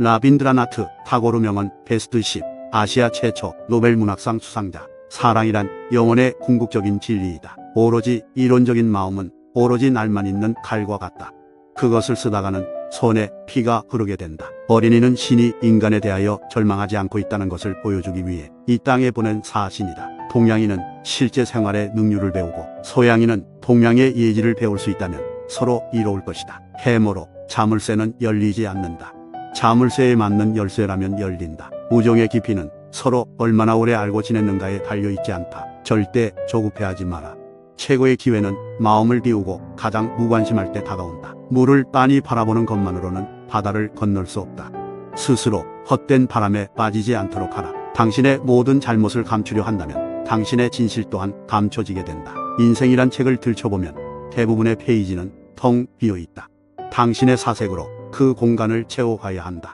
라빈드라나트 타고르 명언 베스트 10 아시아 최초 노벨 문학상 수상자 사랑이란 영혼의 궁극적인 진리이다. 오로지 이론적인 마음은 오로지 날만 있는 칼과 같다. 그것을 쓰다가는 손에 피가 흐르게 된다. 어린이는 신이 인간에 대하여 절망하지 않고 있다는 것을 보여주기 위해 이 땅에 보낸 사신이다. 동양인은 실제 생활의 능률을 배우고 소양인은 동양의 예지를 배울 수 있다면 서로 이로울 것이다. 해모로 자물쇠는 열리지 않는다. 자물쇠에 맞는 열쇠라면 열린다. 우정의 깊이는 서로 얼마나 오래 알고 지냈는가에 달려있지 않다. 절대 조급해하지 마라. 최고의 기회는 마음을 비우고 가장 무관심할 때 다가온다. 물을 빤히 바라보는 것만으로는 바다를 건널 수 없다. 스스로 헛된 바람에 빠지지 않도록 하라. 당신의 모든 잘못을 감추려 한다면 당신의 진실 또한 감춰지게 된다. 인생이란 책을 들춰보면 대부분의 페이지는 텅 비어 있다. 당신의 사색으로 그 공간을 채워가야 한다.